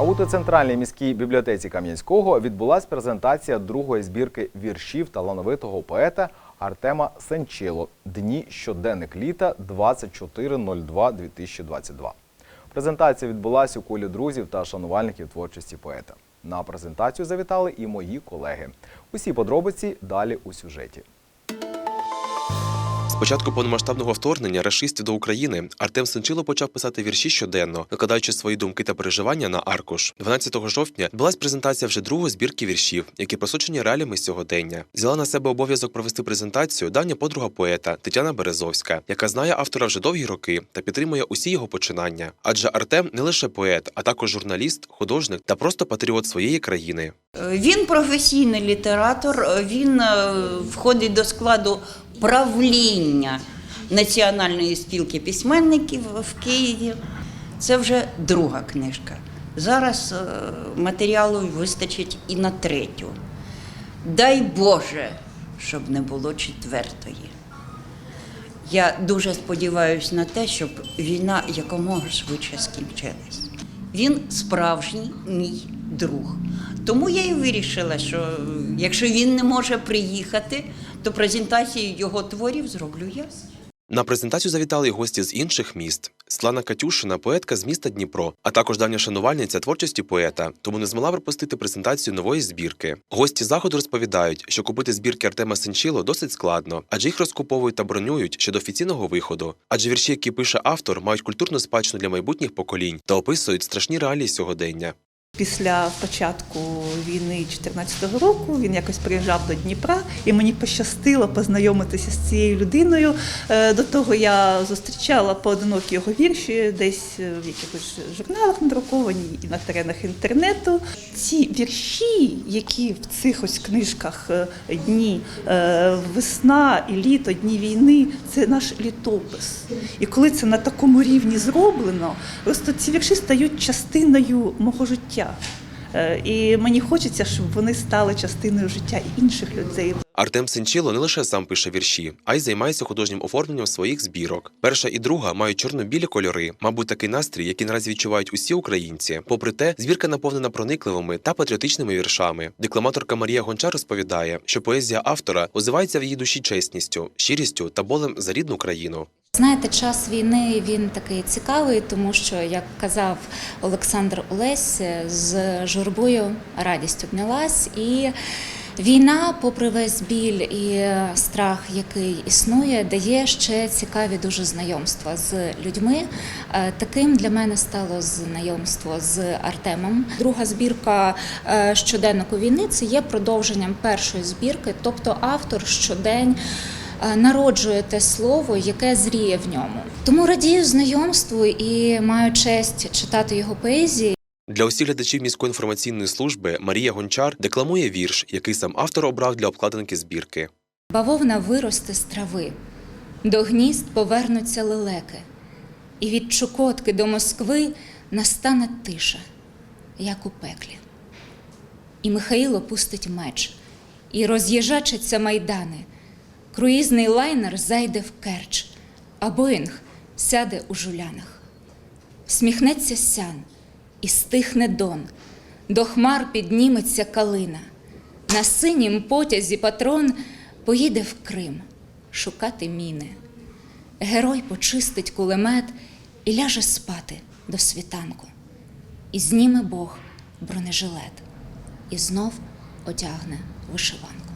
А у центральній міській бібліотеці Кам'янського відбулася презентація другої збірки віршів талановитого поета Артема Сенчило Дні щоденник літа 24.02.2022. Презентація відбулася у колі друзів та шанувальників творчості поета. На презентацію завітали і мої колеги. Усі подробиці далі у сюжеті. Початку повномасштабного вторгнення рашистів до України Артем Сенчило почав писати вірші щоденно, викладаючи свої думки та переживання на аркуш. 12 жовтня відбулась презентація вже другої збірки віршів, які просочені реаліями сьогодення. Взяла на себе обов'язок провести презентацію давня подруга поета Тетяна Березовська, яка знає автора вже довгі роки та підтримує усі його починання. Адже Артем не лише поет, а також журналіст, художник та просто патріот своєї країни. Він професійний літератор, він е, входить до складу правління Національної спілки письменників в Києві. Це вже друга книжка. Зараз е, матеріалу вистачить і на третю. Дай Боже, щоб не було четвертої. Я дуже сподіваюся на те, щоб війна якомога швидше скінчилась. Він справжній мій друг. Тому я і вирішила, що якщо він не може приїхати, то презентацію його творів зроблю я. На презентацію завітали гості з інших міст. Світлана Катюшина, поетка з міста Дніпро, а також давня шанувальниця творчості поета, тому не змогла пропустити презентацію нової збірки. Гості заходу розповідають, що купити збірки Артема Сенчило досить складно, адже їх розкуповують та бронюють ще до офіційного виходу. Адже вірші, які пише автор, мають культурну спадщину для майбутніх поколінь та описують страшні реалії сьогодення. Після початку війни 2014 року він якось приїжджав до Дніпра, і мені пощастило познайомитися з цією людиною. Е, До того я зустрічала поодинокі його вірші, десь е, в якихось журналах надруковані і на теренах інтернету. Ці вірші, які в цих ось книжках е, дні весна і літо, дні війни, це наш літопис. І коли це на такому рівні зроблено, просто ці вірші стають частиною мого життя. Е, І мені хочеться, щоб вони стали частиною життя інших людей. Артем Сенчило не лише сам пише вірші, а й займається художнім оформленням своїх збірок. Перша і друга мають чорно-білі кольори, мабуть, такий настрій, який наразі відчувають усі українці. Попри те, збірка наповнена проникливими та патріотичними віршами. Декламаторка Марія Гончар розповідає, що поезія автора озивається в її душі чесністю, щирістю та болем за рідну країну. Знаєте, час війни він такий цікавий, тому що, як казав Олександр Олесь, з журбою радість обнялась. І війна, попри весь біль і страх, який існує, дає ще цікаві дуже знайомства з людьми. Е, Таким для мене стало знайомство з Артемом. Друга збірка е, щоденнику війни це є продовженням першої збірки, тобто автор щодень народжує те слово, яке зріє в ньому. Тому радію знайомству і маю честь читати його поезії. Для усіх глядачів міської інформаційної служби Марія Гончар декламує вірш, який сам автор обрав для обкладинки збірки. Бавовна виросте з трави, до гнізд повернуться лелеки, і від Чукотки до Москви настане тиша, як у пеклі. І Михаїло пустить меч, і роз'їжачаться майдани. Круїзний лайнер зайде в керч, а Боїнг сяде у жулянах. Сміхнеться сян, і стихне дон, до хмар підніметься калина. На синім потязі патрон поїде в Крим шукати міни. Герой почистить кулемет і ляже спати до світанку. І зніме Бог бронежилет, і знов одягне вишиванку.